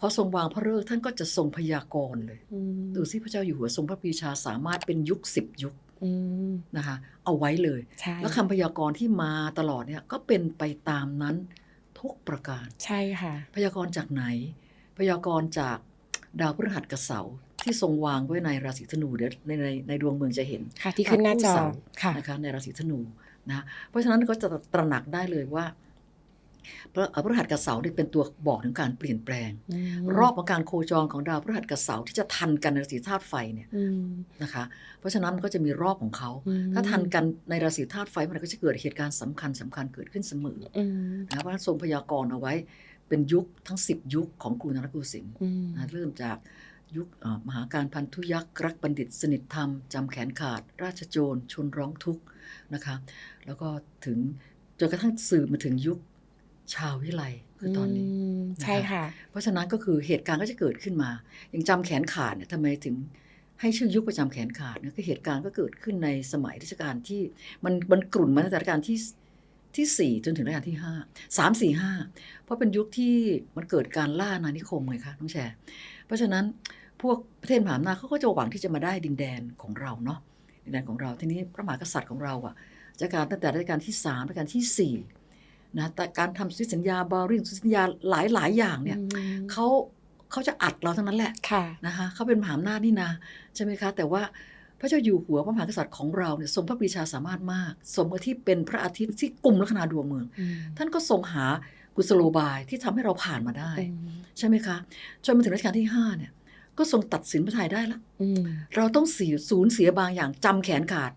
พอทรงวางพระฤกษ์ท่านก็จะทรงพยากรณ์เลยอืมดูสิพระเจ้าอยู่หัวทรงพระปรีชาสามารถเป็นยุคสิบยุคอืมนะคะ เอาไว้เลยใช่แล้วคำพยากรณ์ที่มาตลอดเนี่ยก็เป็นไปตามนั้นทุกประการ ใช่ค่ะ พยากรณ์จากไหน พยากรณ์จากดาวพฤหัสกับเสาร์ที่ทรงวางไว้ในราศีธนูเดี๋ยวในในในดวงเมืองจะเห็นค่ะที่ขึ้นหน้าจอคู่เสาค่ะนะคะในราศีธนูนะเพราะฉะนั้นก็จะตระหนักได้เลยว่า พระพฤหัสกับเสาร์เนี่ยเป็นตัวบอกถึงการเปลี่ยนแปลงมรอบของการโคจรของดาวพฤหัสกับเสาร์ที่จะทันกันในราศีธาตุไฟเนี่ยอืมนะคะ เพราะฉะนั้นมันก็จะมีรอบของเขาอืมถ้าทันกันในราศีธาตุไฟมันก็จะเกิดเหตุการณ์สำคัญสำคัญเกิดขึ้นเสมออืมนะเพราะฉะนั้นทรงพยากรณ์เอาไว้เป็นยุคทั้ง 10 ยุคของกรุงนรโกสินทร์อืมนะเริ่มจากยุคเอ่อมหาการพันธุยักษ์รักบัณฑิตสนิทธรรม จำแขนขาด ราชโจรชนร้องทุกข์นะคะ แล้วก็ถึงจนกระทั่งสืบมาถึงยุค ชาววิไลคือตอนนี้มใช่ค่ะ เพราะฉะนั้นก็คือเหตุการณ์ก็จะเกิดขึ้นมา อย่างจำแขนขาดเนี่ยทำไมถึงให้ชื่อยุคประจำแขนขาดเนี่ยคือเหตุการณ์ก็เกิดขึ้นในสมัยรัชกาลที่มันมันกลุ่นมาตั้งแต่รัชกาลที่ที่สี่จนถึงรัชกาลที่ห้าสามสี่ห้าเพราะเป็นยุคที่มันเกิดการล่าอาณานิคมไงคะน้องแชร์ เพราะฉะนั้นพวกประเทศมหาอำนาจเขาก็จะหวังที่จะมาได้ดินแดนของเราเนาะดินแดนของเราทีนี้พระมหากษัตริย์ของเราอะจากการตั้งแต่รัชกาลที่สามรัชกาลที่สี่ นะแต่การทำสนธิสัญญาบาริงสัญญาหลายหลายๆอย่างเนี่ยอืมเขาเขาจะอัดเราทั้งนั้นแหละค่ะนะคะเขาเป็นมหาอำนาจนี่นะใช่ไหมคะ แต่ว่าพระเจ้าอยู่หัวพระมหากษัตริย์ของเราเนี่ยทรงพระปรีชาสามารถมาก สมกับที่เป็นพระอาทิตย์ที่กลุ่มลัคนาดวงเมืองอืมท่านก็ทรงหากุศโลบายที่ทำให้เราผ่านมาได้อืมใช่ไหมคะจนมาถึงรัชกาลที่ห้าเนี่ย ก็ทรงตัดสินพระทัยได้ละอืมเราต้องเสียสูญเสียบางอย่างจำแขนขาด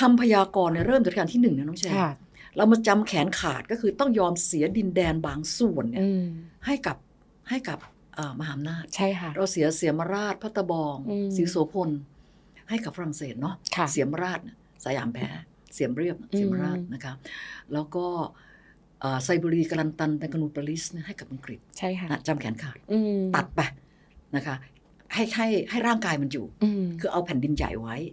คำพยากรณ์เนี่ยเริ่มจากรัชกาลที่หนึ่งนะน้องแชร์ค่ะ เรามาจำแขนขาดก็คือต้องยอมเสียดินแดนบางส่วนเนี่ยอืมให้กับให้กับเอ่อมหาอำนาจใช่ค่ะเราเสียเสียมราชพัตตบองอืมศรีโสพล ให้กับฝรั่งเศสเนาะค่ะเสียมราชน่ะสยามแพ้ เสียมเรียบน่ะเสียมราชนะคะแล้วก็เอ่อไซบุรีกาลันตันแบงกานูปาริสเนี่ยให้กับอังกฤษใช่ค่ะนะจำแขนขาดอืมตัดไปนะคะให้ให้ให้ร่างกายมันอยู่อืมคือเอาแผ่นดินใหญ่ไว้